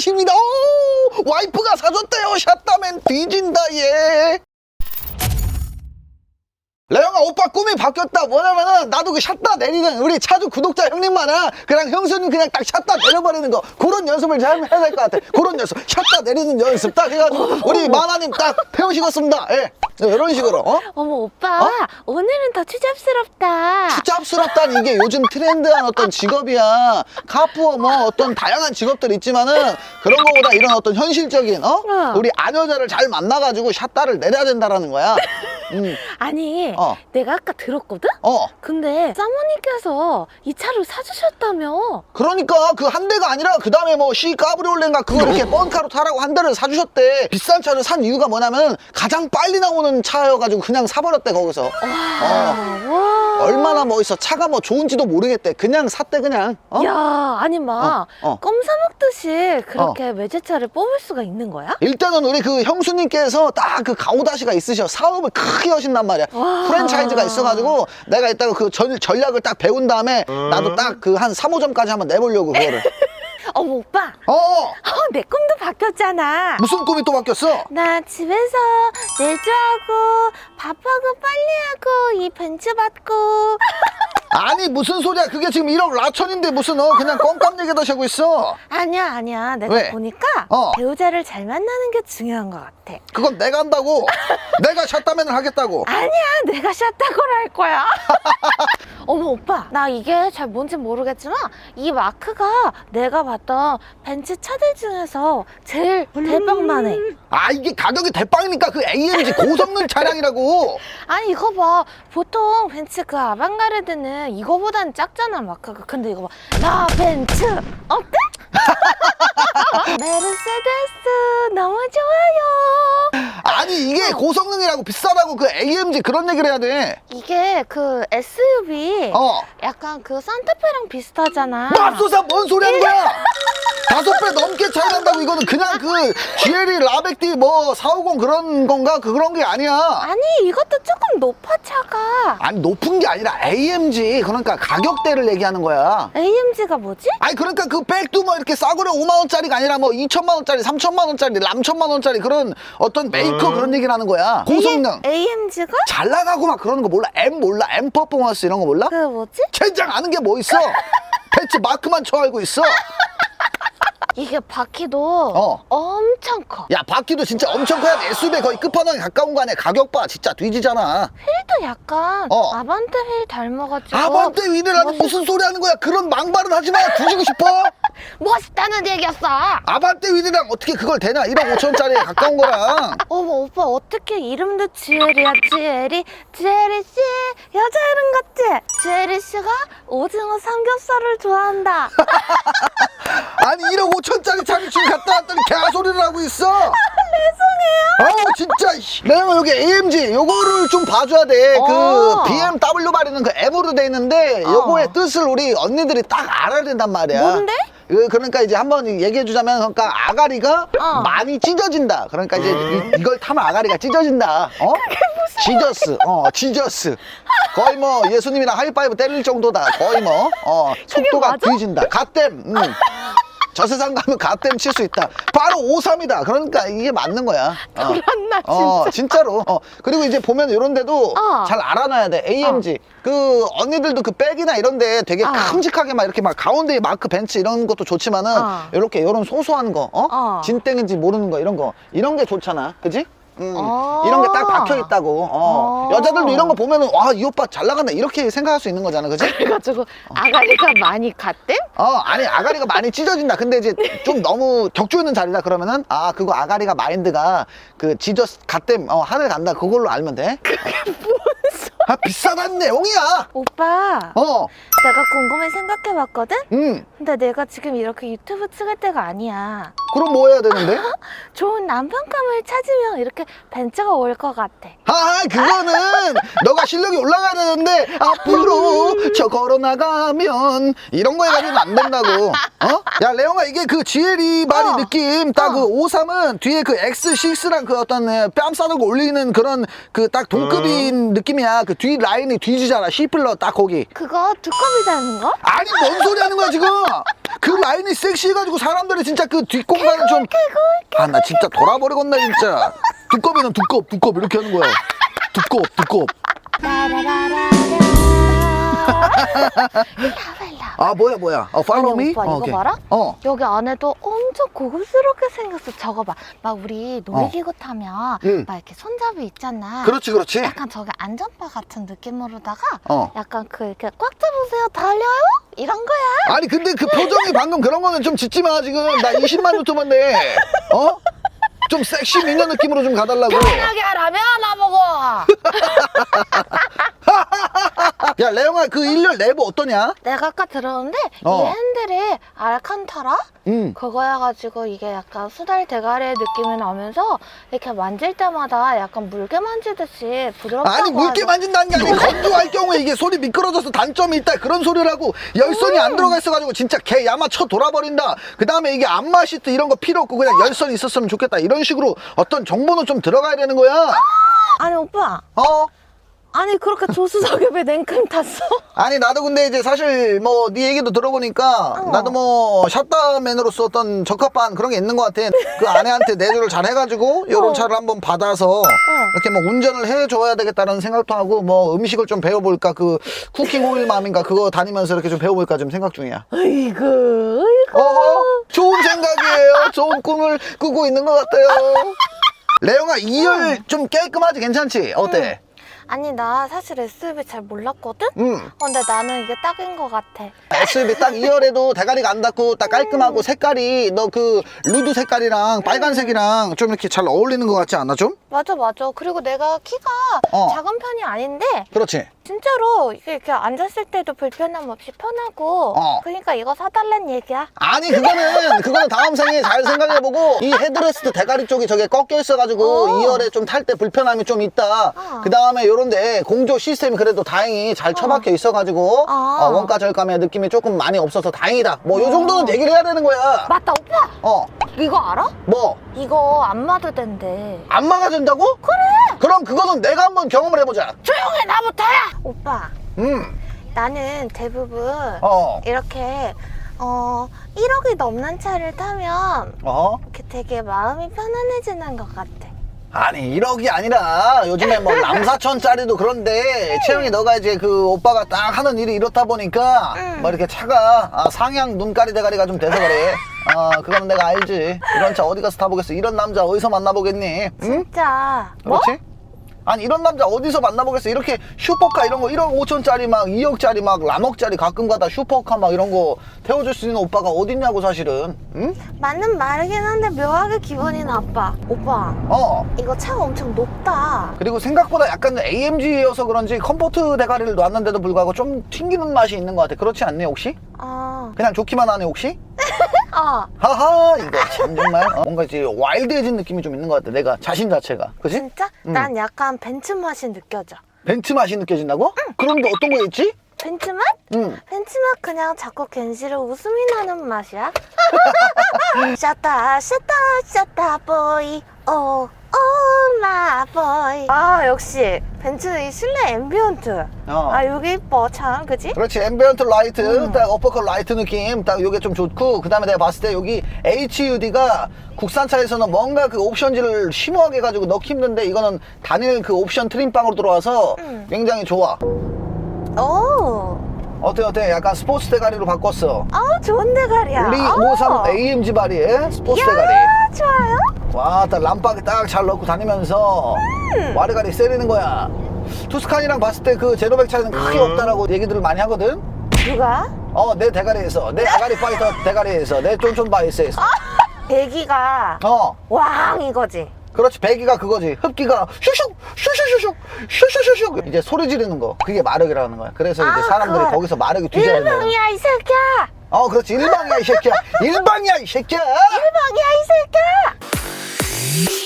샷입니다. 오, 와이프가 사줬대요. 샷다면 뒤진다 얘. 레영아 오빠 꿈이 바뀌었다 뭐냐면은 나도 그 샷다 내리는 우리 차주 구독자 형님만은 그냥 형수님 그냥 딱 샷다 내려버리는 거 그런 연습을 잘 해야 될 것 같아 그런 연습 샷다 내리는 연습 딱 해가지고 우리 마나님 딱 배우시겠습니다 예 이런 식으로 어? 어머 오빠 오늘은 더 추잡스럽다. 추잡스럽다는 이게 요즘 트렌드한 어떤 직업이야. 카푸어 뭐 어떤 다양한 직업들 있지만은 그런 거보다 이런 어떤 현실적인 어? 응. 우리 아녀자를 잘 만나가지고 샷다를 내려야 된다라는 거야. 음, 아니 어. 내가 아까 들었거든? 어. 근데 사모님께서 이 차를 사주셨다며. 그러니까 그 한 대가 아니라 그 다음에 뭐 C 까브리올레인가 그거 이렇게 뻔카로 타라고 한 대를 사주셨대. 비싼 차를 산 이유가 뭐냐면 가장 빨리 나오는 차여가지고 그냥 사버렸대 거기서. 어. 와. 얼마나 멋있어. 차가 뭐 좋은지도 모르겠대. 그냥 샀대 그냥. 어? 야 아니 막 어, 어. 껌 사먹듯이 그렇게 외제차를 뽑을 수가 있는 거야? 일단은 우리 그 형수님께서 딱 그 가오다시가 있으셔 사업을 크게 하신단 말이야 와. 프랜차이즈가 있어가지고 내가 이따가 그 전, 전략을 딱 배운 다음에 나도 딱 그 한 3호점까지 한번 내보려고 그거를 어머 오빠. 어 어, 내 꿈도 바뀌었잖아. 무슨 꿈이 또 바뀌었어? 나 집에서 내조하고 밥하고 빨래하고 이 벤츠 받고. 아니 무슨 소리야. 그게 지금 1억 라천인데 무슨 어 그냥 껌값 얘기도 하고 있어? 아니야 아니야. 내가 왜? 보니까 어. 배우자를 잘 만나는 게 중요한 것 같아. 그건 내가 한다고. 내가 샷다맨을 하겠다고. 아니야 내가 샷다고를 할 거야 어머 오빠 나 이게 잘 뭔지 모르겠지만 이 마크가 내가 봤던 벤츠 차들 중에서 제일 대박만해. 아 이게 가격이 대빵이니까 그 AMG 고성능 차량이라고. 아니 이거 봐. 보통 벤츠 그 아방가르드는 이거보단 작잖아 마크가. 근데 이거 봐나 벤츠 어때? 메르세데스 너무 좋아요 아니 이게 고성능이라고 비싸다고 그 AMG 그런 얘기를 해야 돼 이게 그 SUV 어. 약간 그 산타페랑 비슷하잖아 맙소사 뭔 소리 하는 거야? 다섯 배 넘게 차이 난다고 이거는 그냥 그 GLE 라벡디 뭐 450 그런 건가? 그 그런 게 아니야. 아니 이것도 조금 높아 차가 아니 높은 게 아니라 AMG 그러니까 가격대를 얘기하는 거야. AMG가 뭐지? 아니 그러니까 그 백도 뭐 이렇게 싸구려 5만 원짜리가 아니라 뭐 2천만 원짜리, 3천만 원짜리, 남 천만 원짜리 그런 어떤 메이커 그런 얘기를 하는 거야. 고성능. AMG가? 잘 나가고 막 그러는 거 몰라? M 몰라? M 퍼포먼스 이런 거 몰라? 그 뭐지? 젠장 아는 게 뭐 있어? 패치 마크만 쳐 알고 있어. 이게 바퀴도 어. 엄청 커 야 바퀴도 진짜 엄청 커야 돼. SUV 거의 끝판왕에 가까운 거 아니야. 가격 봐. 진짜 뒤지잖아. 휠도 약간 어. 아반떼 휠 닮아가지고 아반떼 위네라는 멋있- 무슨 소리 하는 거야? 그런 망발은 하지 마. 뒤지고 싶어? 멋있다는 얘기였어 아반떼 위네랑 어떻게 그걸 대나? 1억 5천짜리에 가까운 거랑. 어머 오빠 어떻게 이름도 지엘이야 지엘이 지엘이 씨 여자 이름 같지? 지엘이 씨가 오징어 삼겹살을 좋아한다 아니 1억 5천짜리 차를 지금 갖다 놨더니 개소리를 하고 있어. 죄송해요. 아우 진짜. 씨. 내가 여기 AMG 요거를 좀 봐줘야 돼. 어. 그 BMW 말이는 그 M으로 돼 있는데 어. 요거의 뜻을 우리 언니들이 딱 알아야 된단 말이야. 뭔데? 그- 그러니까 이제 한번 얘기해 주자면 그러니까 아가리가 어. 많이 찢어진다. 그러니까 이제 이, 걸 타면 아가리가 찢어진다. 어? 지저스. 어, 지저스. 거의 뭐 예수님이랑 하이파이브 때릴 정도다. 거의 뭐 어, 속도가 맞아? 뒤진다. 갓댐. 음. 저 세상 가면 갓댐 칠수 있다. 바로 53이다. 그러니까 이게 맞는 거야. 어. 그렇나, 어, 진짜로. 어. 그리고 이제 보면 이런 데도 어. 잘 알아놔야 돼. AMG. 그 언니들도 그 백이나 이런 데 되게 어. 큼직하게 막 이렇게 막 가운데 마크 벤츠 이런 것도 좋지만은 어. 이렇게 이런 소소한 거, 어? 어. 진땡인지 모르는 거 이런 거 이런 게 좋잖아. 그지? 음, 어. 이런 게 딱 박혀 있다고. 어. 어. 여자들도 이런 거 보면은 와, 이 오빠 잘 나간다. 이렇게 생각할 수 있는 거잖아. 그지? 그래가지고 아가리가 많이 갔댐? 어, 아니 아가리가 많이 찢어진다. 근데 이제 좀 너무 격조 있는 자리다 그러면은 아 그거 아가리가 마인드가 그 지저스 갓댐 어, 하늘 간다. 그걸로 알면 돼. 아 비싸다는 내용이야. 오빠 어, 내가 곰곰이 생각해봤거든? 음. 근데 내가 지금 이렇게 유튜브 찍을 때가 아니야 그럼 뭐 해야 되는데? 좋은 남편감을 찾으면 이렇게 벤츠가 올 것 같아 아, 그거는 너가 실력이 올라가야 되는데 앞으로 저 걸어 나가면 이런 거 해가지고는 안 된다고. 어? 야, 레옹아 이게 그 GLE 말이 어. 느낌 딱그 어. 53은 뒤에 그 X6랑 그 어떤 에, 뺨 싸르고 올리는 그런 그 딱 동급인 느낌이야. 그 뒤 라인이 뒤지잖아. C플러 딱 거기. 그거 두꺼비 닮은 거? 아니 뭔 소리 하는 거야 지금? 그 라인이 섹시해가지고 사람들이 진짜 그 뒷공간 을 좀. 아, 나 진짜 돌아버리겠네, 진짜. 두꺼비는 두껍, 두껍 이렇게 하는 거야. 두껍, 두껍. 라벨라. 아, 뭐야, 뭐야. 어, 아니, me? 오빠 어, 이거. 봐라. 어. 여기 안에도 엄청 고급스럽게 생겼어. 저거 봐. 막 우리 놀이기구 타면 응. 막 이렇게 손잡이 있잖아. 그렇지, 그렇지. 약간 저게 안전바 같은 느낌으로다가 어. 약간 그 이렇게 꽉 잡으세요 달려요 이런 거야. 아니 근데 그 표정이 방금 그런 거는 좀 짓지 마 지금 나 20만 유튜버인데 어? 좀 섹시 미녀 느낌으로 좀 가달라고 편하게 하라면 나보고. 야 레영아 그 일렬 내부 어떠냐? 내가 아까 들었는데 어. 이 핸들이 알칸타라? 응 그거여가지고 이게 약간 수달 대가리의 느낌이 나면서 이렇게 만질 때마다 약간 물개 만지듯이 부드럽다고 아니 하죠. 만진다는 게 아니고 건조할 경우에 이게 손이 미끄러져서 단점이 있다 그런 소리라고 열선이 안 들어가 있어가지고 진짜 개 야마 쳐 돌아버린다. 그 다음에 이게 안마 시트 이런 거 필요 없고 그냥 열선이 있었으면 좋겠다. 이런 식으로 어떤 정보는 좀 들어가야 되는 거야. 아니 오빠. 어? 아니 그렇게 조수석에 왜 냉큼 탔어? 아니 나도 근데 이제 사실 뭐 네 얘기도 들어보니까 어. 나도 뭐 샷다맨으로서 어떤 적합한 그런 게 있는 것 같아. 그 아내한테 내조를 잘 해가지고 요런 어. 차를 한번 받아서 이렇게 뭐 운전을 해줘야 되겠다는 생각도 하고 뭐 음식을 좀 배워볼까? 그 쿠킹 오일 맘인가 그거 다니면서 이렇게 좀 배워볼까 좀 생각 중이야. 아이고 아이고 어허? 좋은 생각이에요. 좋은 꿈을 꾸고 있는 것 같아요. 레영아 2열 좀 깔끔하지? 괜찮지? 어때? 아니 나 사실 SUV 잘 몰랐거든? 응. 어, 근데 나는 이게 딱인 것 같아 SUV 딱 2열에도 대가리가 안 닿고 딱 깔끔하고 색깔이 너 그 루드 색깔이랑 빨간색이랑 좀 이렇게 잘 어울리는 것 같지 않아 좀? 맞아 맞아 그리고 내가 키가 어. 작은 편이 아닌데 그렇지. 진짜로 이게 이렇게 앉았을 때도 불편함 없이 편하고 어. 그러니까 이거 사달란 얘기야 아니 그거는 그거는 다음 생에 잘 생각해보고 이 헤드레스트 대가리 쪽이 저게 꺾여 있어가지고 어. 2열에 좀 탈 때 불편함이 좀 있다. 어. 그 다음에 요 런데 공조 시스템이 그래도 다행히 잘 처박혀 있어가지고 어. 어, 원가 절감의 느낌이 조금 많이 없어서 다행이다. 뭐요 어. 정도는 얘기를 해야 되는 거야. 맞다 오빠 어, 이거 알아? 뭐 이거 안 마도 된대 안 막아준다고? 그래. 그럼 그거는 내가 한번 경험을 해보자. 조용해 나부터야 오빠 음, 나는 대부분 어, 이렇게 어 1억이 넘는 차를 타면 어. 이렇게 되게 마음이 편안해지는 것 같아 아니 1억이 아니라 요즘에 뭐 남사천짜리도 그런데 채영이 너가 이제 그 오빠가 딱 하는 일이 이렇다 보니까 응. 뭐 이렇게 차가 아, 상향 눈가리 대가리가 좀 돼서 그래 아 그거는 내가 알지 이런 차 어디 가서 타보겠어 이런 남자 어디서 만나보겠니 응? 진짜 뭐? 그렇지? 아니 이런 남자 어디서 만나보겠어 이렇게 슈퍼카 이런 거 1억 5천짜리 막 2억짜리 막 람억짜리 가끔 가다 슈퍼카 막 이런 거 태워줄 수 있는 오빠가 어딨냐고 사실은 응? 맞는 말이긴 한데 묘하게 기분이 나빠 오빠 어 이거 차가 엄청 높다 그리고 생각보다 약간 AMG여서 그런지 컴포트 대가리를 놨는데도 불구하고 좀 튕기는 맛이 있는 것 같아. 그렇지 않니 혹시? 어, 그냥 좋기만 하네 혹시? 어 하하 이거 참 정말 어? 뭔가 이제 와일드해진 느낌이 좀 있는 것 같아. 내가 자신 자체가. 그지? 진짜? 응. 난 약간 벤츠 맛이 느껴져 벤츠 맛이 느껴진다고? 그런데 어떤 거 있지? 벤츠 맛? 응. 벤츠 맛 그냥 자꾸 겐시로 웃음이 나는 맛이야 샤타 샤타 샤타 보이 오오 마 보이 아 역시. 벤츠는 이 실내 앰비언트. 어. 아 여기 이뻐 참 그지? 그렇지 앰비언트 라이트. 음. 딱 어퍼컷 라이트 느낌. 딱 요게 좀 좋고 그 다음에 내가 봤을 때 여기 HUD가 국산차에서는 뭔가 그 옵션지를 심오하게 해가지고 넣기 힘든데 이거는 단일 그 옵션 트림빵으로 들어와서 음. 굉장히 좋아. 오. 어때 어때? 약간 스포츠 대가리로 바꿨어. 아 좋은 대가리야. 우리 어. 53 AMG 바리에 스포츠 야, 대가리. 좋아요 와 딱 람박에 딱잘 넣고 다니면서 음. 와리가리 세리는 거야. 투스칸이랑 봤을 때 그 제로백 차이는 크게 없다라고 얘기들을 많이 하거든. 누가? 어 내 대가리에서. 내 아가리 파이터 대가리에서. 내 쫀쫀 바이스에서. 배기가 어. 왕 이거지. 그렇지 배기가 그거지. 흡기가 슈슉 슈슈슈슉 슈슈슈슉. 이제 소리 지르는 거. 그게 마력이라는 거야. 그래서 이제 아, 사람들이 그거. 거기서 마력이 뒤져야 돼 일방이야 이 새끼야. 어 그렇지. 일방이야 이 새끼야. 일방이야 이 새끼야. 일방이야 이 새끼야 Beats.